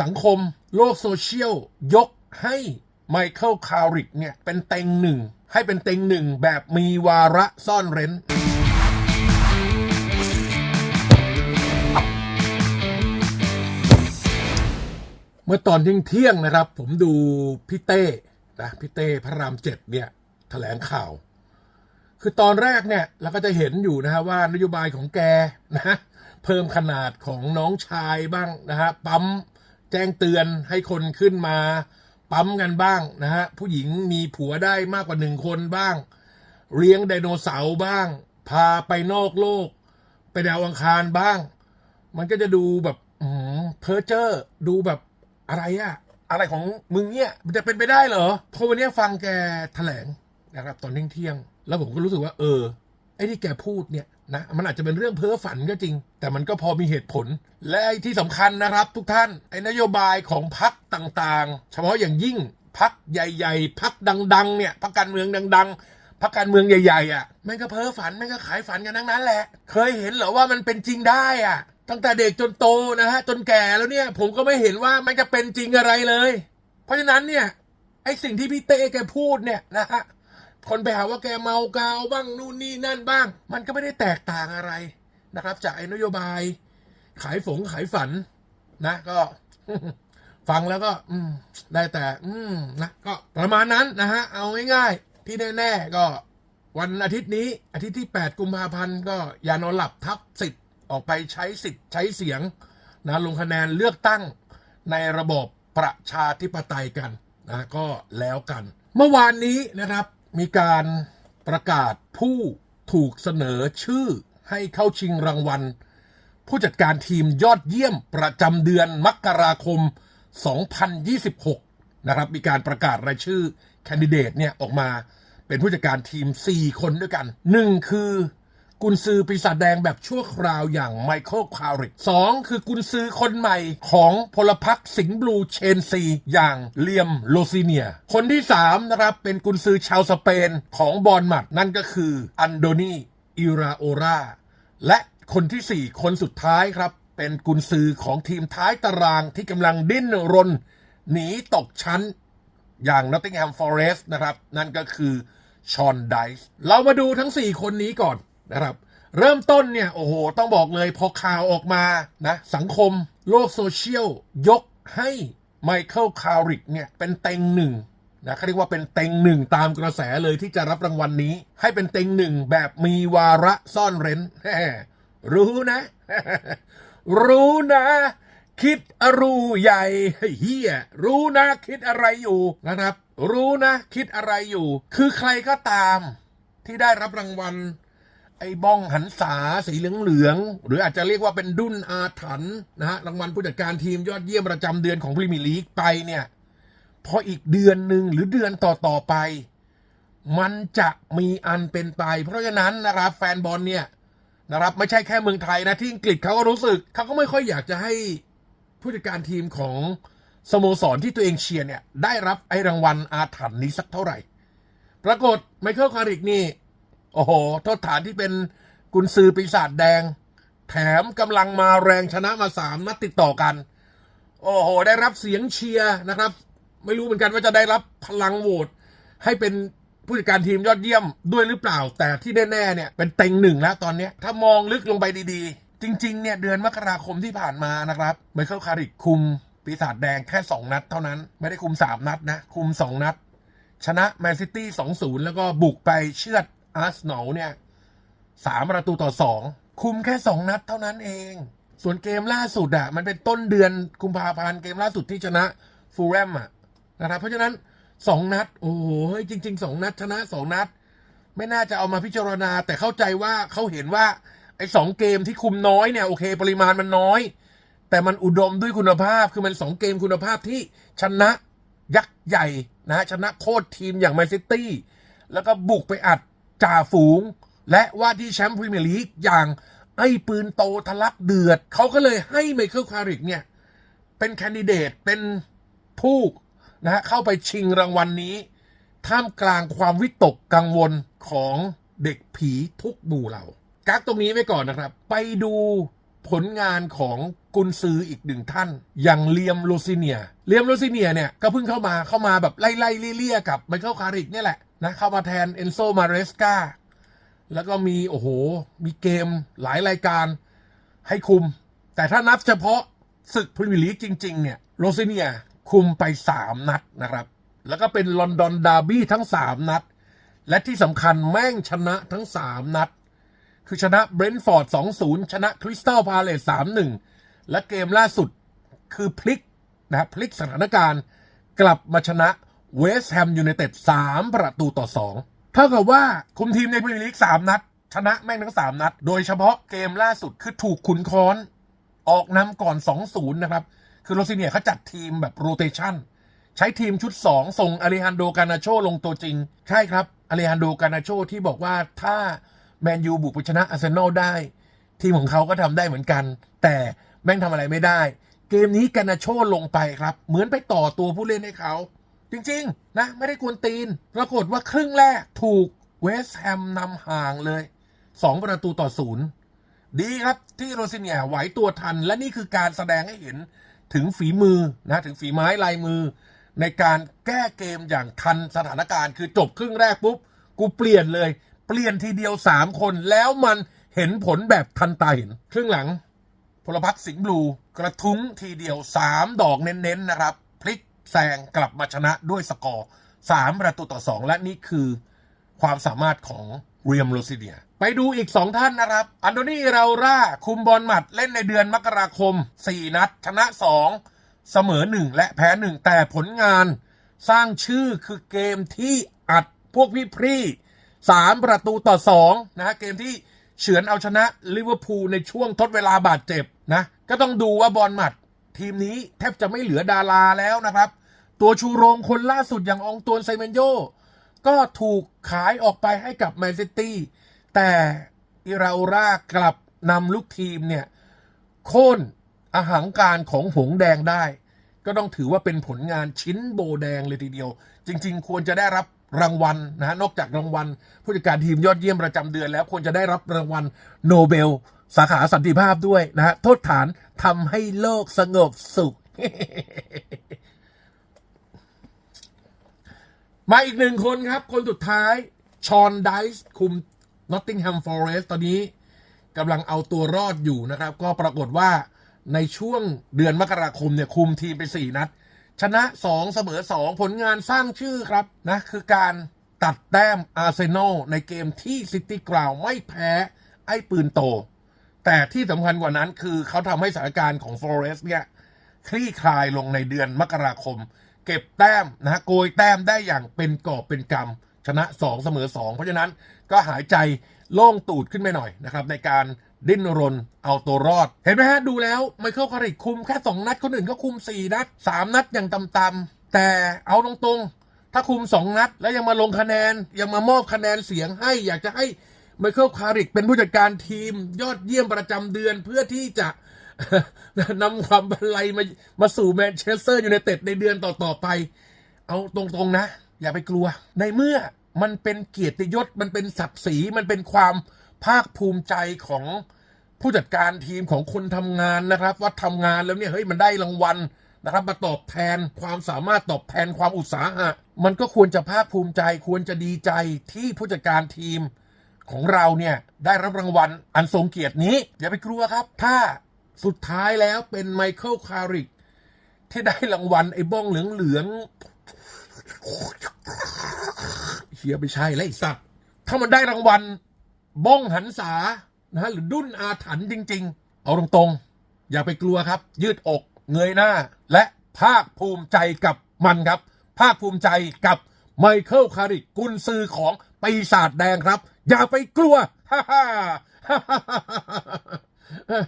สังคมโลกโซเชียล ยกให้ไมเคิลคาริกเนี่ย เป็นเต็งหนึ่ง ให้เป็นเต็งหนึ่งแบบมีวาระซ่อนเร้นเมื่อตอนเที่ยงเที่ยงนะครับ ผมดูพี่เต้นะพี่เต้พระรามเจ็ดเนี่ยแถลงข่าว คือตอนแรกเนี่ยเราก็จะเห็นอยู่นะฮะว่านโยบายของแกนะเพิ่มขนาดของน้องชายบ้างนะฮะปั๊ม แจ้งเตือนให้คนขึ้นมาปั๊มกันบ้างนะฮะผู้หญิงมีผัวได้มากกว่าหนึ่งคนบ้าง เลี้ยงไดโนเสาร์บ้าง พาไปนอกโลก ไปดาวอังคารบ้าง มันก็จะดูแบบเพอเจอร์ดูแบบอะไรอะอะไรของมึงเนี่ยมันจะเป็นไปได้เหรอพอวันเนี้ฟังแกแถลงนะครับตอนเที่ยงๆแล้วผมก็รู้สึกว่า เออ ไอ้ที่แกพูดเนี่ย นะมันอาจจะเป็นเรื่องเพ้อฝันก็จริง แต่มันก็พอมีเหตุผล และไอ้ที่สำคัญนะครับ ทุกท่านไอ้นโยบายของพรรคต่างๆ เฉพาะอย่างยิ่งพรรคใหญ่ๆพรรคดังๆเนี่ยพรรคการเมืองดัง ๆพรรคการเมืองใหญ่ๆอะมันก็เพ้อฝันมันก็ขายฝันกันทั้งนั้นแหละ เคยเห็นเหรอว่ามันเป็นจริงได้อะตั้งแต่เด็กจนโตนะฮะจนแก่แล้วเนี่ย ผมก็ไม่เห็นว่ามันจะเป็นจริงอะไรเลย เพราะฉะนั้นเนี่ยไอ้สิ่งที่พี่เต้แกพูดเนี่ยนะฮะ คนไปหาว่าแกเมากาวบ้างนู่นนี่นั่นบ้าง มันก็ไม่ได้แตกต่างอะไรนะครับ จากไอ้นโยบาย ขายฝงขายฝันนะ ก็ฟังแล้วก็ อืม ได้แต่ อืมนะก็ประมาณนั้นนะฮะ เอาง่ายๆ ที่แน่ๆก็ วันอาทิตย์นี้ อาทิตย์ที่ 8 กุมภาพันธ์ก็อย่านอนหลับทับสิทธิ์ออกไปใช้สิทธิ์ใช้เสียงนะลงคะแนนเลือกตั้งในระบบประชาธิปไตยกันนะก็แล้วกัน เมื่อวานนี้นะครับ มีการประกาศผู้ถูกเสนอชื่อให้เข้าชิงรางวัล ผู้จัดการทีมยอดเยี่ยมประจำเดือนมกราคม 2026 นะครับ มีการประกาศรายชื่อแคนดิเดตเนี่ยออกมาเป็นผู้จัดการทีม 4 คนด้วยกัน 1 คือ กุนซือปีศาจแดงแบบชั่วคราวอย่างไมเคิลคาริกสองคือกุนซือคนใหม่ของพลพรรคสิงห์บลูเชนซี อย่างเลียมโลซิเนีย คนที่สามนะครับเป็นกุนซือชาวสเปนของบอลมัดนั่นก็คืออันโดนีอิราโอราและคนที่ 4 คนสุดท้ายครับ เป็นกุนซือของทีมท้ายตารางที่กำลังดิ้นรน หนีตกชั้น อย่าง Nottingham Forest นะครับ นั่นก็คือชอนไดส์เรามาดูทั้ง 4 คนนี้ก่อน นะครับ เริ่มต้นเนี่ยโอ้โห ต้องบอกเลยพอข่าวออกมานะสังคมโลกโซเชียล ยกให้ไมเคิลคาริกเนี่ยเป็นเต็งหนึ่งนะเขาเรียกว่าเป็นเต็งหนึ่งตามกระแสเลยที่จะรับรางวัลนี้ ให้เป็นเต็งหนึ่งแบบมีวาระซ่อนเร้นรู้นะ รู้นะ คิดอรูใหญ่เฮียรู้นะ คิดอะไรอยู่นะครับ รู้นะ คิดอะไรอยู่ คือใครก็ตามที่ได้รับรางวัล ไอ้บ้องหันษาสีเหลืองๆหรืออาจจะเรียกว่าเป็นดุนอาถรรพ์นะฮะรางวัลผู้จัดการทีมยอดเยี่ยมประจำเดือนของพรีเมียร์ลีกไปเนี่ยพออีกเดือนหนึ่งหรือเดือนต่อๆไป มันจะมีอันเป็นไป เพราะฉะนั้นนะครับแฟนบอลเนี่ยนะครับไม่ใช่แค่เมืองไทยนะที่อังกฤษเขาก็รู้สึกเขาก็ไม่ค่อยอยากจะให้ผู้จัดการทีมของสโมสรที่ตัวเองเชียร์เนี่ยได้รับไอ้รางวัลอาถรรพ์นี้สักเท่าไหร่ ปรากฏไมเคิลคาริกนี่ โอ้โหโทษฐานที่เป็นกุนซือปีศาจแดง แถมกำลังมาแรงชนะมาสามนัดติดต่อกัน โอ้โห ได้รับเสียงเชียร์นะครับ ไม่รู้เหมือนกันว่าจะได้รับพลังโหวตให้เป็นผู้จัดการทีมยอดเยี่ยมด้วยหรือเปล่า แต่ที่แน่ๆเนี่ยเป็นเต็งหนึ่งแล้วตอนนี้ถ้ามองลึกลงไปดีๆ จริงๆเนี่ยเดือนมกราคมที่ผ่านมานะครับไมเคิลคาริกคุมปีศาจแดงแค่ 2 นัดเท่านั้น ไม่ได้คุม 3 นัดนะ คุม 2 นัด ชนะแมนซิตี้2-0 แล้วก็บุกไปเชือด อาร์เซนอลเนี่ยสามประตูต่อสองคุมแค่2นัดเท่านั้นเอง ส่วนเกมล่าสุดอะมันเป็นต้นเดือนกุมภาพันธ์เกมล่าสุดที่ชนะฟูลแลมอะนะครับเพราะฉะนั้น2นัด โอ้โหจริงๆ2นัดชนะ2นัด ไม่น่าจะเอามาพิจารณา แต่เข้าใจว่าเขาเห็นว่าไอ้สองเกมที่คุมน้อยเนี่ยโอเค ปริมาณมันน้อย แต่มันอุดมด้วยคุณภาพคือมันสองเกมคุณภาพที่ชนะยักษ์ใหญ่นะฮะชนะโคตรทีมอย่างแมนซิตี้แล้วก็บุกไปอัด จ่าฝูง และว่าที่แชมป์พรีเมียร์ลีกอย่างไอ้ปืนโตทะลักเดือด เขาก็เลยให้ไมเคิลคาริกเนี่ย เป็นแคนดิเดตเป็นผู้นะฮะเข้าไปชิงรางวัลนนี้ ท่ามกลางความวิตกกังวลของเด็กผีทุกหมู่เหล่ากักตรงนี้ไว้ก่อนนะครับ ไปดูผลงานของกุนซืออีกหนึ่งท่าน อย่างเลียมโรซิเนีย เลียมโรซิเนียเนี่ย ก็เพิ่งเข้ามาเข้ามาแบบไล่ๆเลี่ยกับไมเคิลคาริกเนี่ยแหละ นะเข้ามาแทนเอนโซมาเรสกาแล้วก็มีโอ้โห มีเกมหลายรายการให้คุม แต่ถ้านับเฉพาะศึกพรีเมียร์ลีกจริง ๆ เนี่ย โรซิเนียคุมไป 3 นัดนะครับ แล้วก็เป็นลอนดอนดาร์บี้ทั้ง 3 นัด และที่สำคัญแม่งชนะทั้ง 3 นัด คือชนะเบรนท์ฟอร์ด 2-0 ชนะคริสตัลพาเลส3-1 และเกมล่าสุดคือพลิกนะพลิกสถานการณ์กลับมาชนะ เวสต์แฮมยูไนเต็ด3ประตูต่อ2เท่ากับว่าคุมทีมในพรีเมียร์ลีก3นัด ชนะแม่งทั้ง3นัด โดยเฉพาะเกมล่าสุดคือถูกขุนค้อน ออกนำก่อน 2-0 นะครับ คือโรซิเนียเขาจัดทีมแบบโรเตชันใช้ทีมชุด 2 ส่งอาริฮันโดกานาโชลงตัวจริง ใช่ครับอาริฮันโดกานาโชที่บอกว่าถ้าแมนยูบุกไปชนะอาร์เซนอลได้ ทีมของเขาก็ทำได้เหมือนกัน แต่แม่งทำอะไรไม่ได้ เกมนี้กานาโชลงไปครับ เหมือนไปต่อตัวผู้เล่นให้เขา จริง ๆ นะ ไม่ได้กวนตีน ปรากฏว่าครึ่งแรกถูกเวสต์แฮมนำห่างเลย 2 ประตูต่อศูนย์ดีครับที่โรซิเนียไหวตัวทัน และนี่คือการแสดงให้เห็นถึงฝีมือนะถึงฝีไม้ลายมือ ในการแก้เกมอย่างทันสถานการณ์ คือจบครึ่งแรกปุ๊บ กูเปลี่ยนเลย เปลี่ยนทีเดียว 3 คนแล้วมันเห็นผลแบบทันตาเห็นครึ่งหลังพลพักสิงห์บลู กระทุ้งทีเดียว 3 ดอกเน้นๆนะครับ พลิก แซงกลับมาชนะด้วยสกอร์3ประตูต่อ2และนี่คือความสามารถของเรียมโรซิเนีย ไปดูอีก 2 ท่านนะครับ อันโดนีเราร่า คุมบอลหมัดเล่นในเดือนมกราคม 4 นัด ชนะ 2 เสมอ 1 และแพ้ 1 แต่ผลงาน สร้างชื่อคือเกมที่อัดพวกพี่พรี่สามประตูต่อ 2 นะ เกมที่เฉือนเอาชนะลิเวอร์พูลในช่วงทดเวลาบาดเจ็บนะ ก็ต้องดูว่าบอลหมัด ทีมนี้แทบจะไม่เหลือดาราแล้วนะครับ ตัวชูโรงคนล่าสุดอย่างองตวนไซเมนโยก็ถูกขายออกไปให้กับแมนซิตี้แต่อิราโอรากลับนำลูกทีมเนี่ย โค่นอาหางการของหงแดงได้ ก็ต้องถือว่าเป็นผลงานชิ้นโบแดงเลยทีเดียว จริง ๆ ควรจะได้รับรางวัลนะนอกจากรางวัล ผู้จัดการทีมยอดเยี่ยมประจำเดือนแล้วควรจะได้รับรางวัลโนเบล สาขาสันติภาพด้วยนะฮะโทษฐานทำให้โลกสงบสุข มาอีกหนึ่งคนครับ คนสุดท้าย ชอนไดส์คุมนอตติงแฮมฟอเรสตอนนี้กำลังเอาตัวรอดอยู่นะครับ ก็ปรากฏว่าในช่วงเดือนมกราคมเนี่ย คุมทีมไป 4 นัด ชนะ 2 เสมอ 2 ผลงานสร้างชื่อครับนะ คือการตัดแต้มอาร์เซนอลในเกมที่ซิตี้กราวไม่แพ้ไอ้ปืนโต แต่ที่สำคัญกว่านั้นคือเขาทำให้สถานการณ์ของฟอเรสเนี่ยคลี่คลายลงในเดือนมกราคม เก็บแต้มนะฮะโกยแต้มได้อย่างเป็นกอบเป็นกำชนะ 2 เสมอ 2 เพราะฉะนั้นก็หายใจโล่งตูดขึ้นไปหน่อยนะครับ ในการดิ้นรนเอาตัวรอด เห็นไหมฮะ ดูแล้วไมเคิลคาริกคุมแค่ 2 นัดคนอื่นก็คุม 4 นัด 3 นัดอย่างต่ำๆแต่เอาตรงๆ ถ้าคุม 2 นัด แล้วยังมาลงคะแนนยังมามอบคะแนนเสียงให้อยากจะให้ ไมเคิลคาริกเป็นผู้จัดการทีมยอดเยี่ยมประจำเดือนเพื่อที่จะนำความบันไลมามาสู่แมนเชสเตอร์อยูไนเต็ดในเดือนต่อๆไป เอาตรงๆนะ อย่าไปกลัว ในเมื่อมันเป็นเกียรติยศมันเป็นศักดิ์ศรีมันเป็นความภาคภูมิใจของผู้จัดการทีมของคนทำงานนะครับ ว่าทำงานแล้วเนี่ยเฮ้ยมันได้รางวัลนะครับ มาตอบแทนความสามารถตอบแทนความอุตสาหะ มันก็ควรจะภาคภูมิใจ ควรจะดีใจที่ผู้จัดการทีม ของเราเนี่ยได้รับรางวัลอันทรงเกียรตินี้ อย่าไปกลัวครับ ถ้าสุดท้ายแล้วเป็นไมเคิลคาริกที่ได้รางวัลไอ้บ้องเหลืองๆเฮียไม่ใช่แล้วไอ้สัตว์ถ้ามันได้รางวัลบ้องหันษานะฮะหรือดุ้นอาถรรพ์จริง ๆ เอาตรงๆ อย่าไปกลัวครับ ยืดอกเงยหน้า และภาคภูมิใจกับมันครับ ภาคภูมิใจกับไมเคิลคาริกกุนซือของ ปีศาจแดงครับ อย่าไปกลัวฮ่าฮ่าฮ่าฮ่า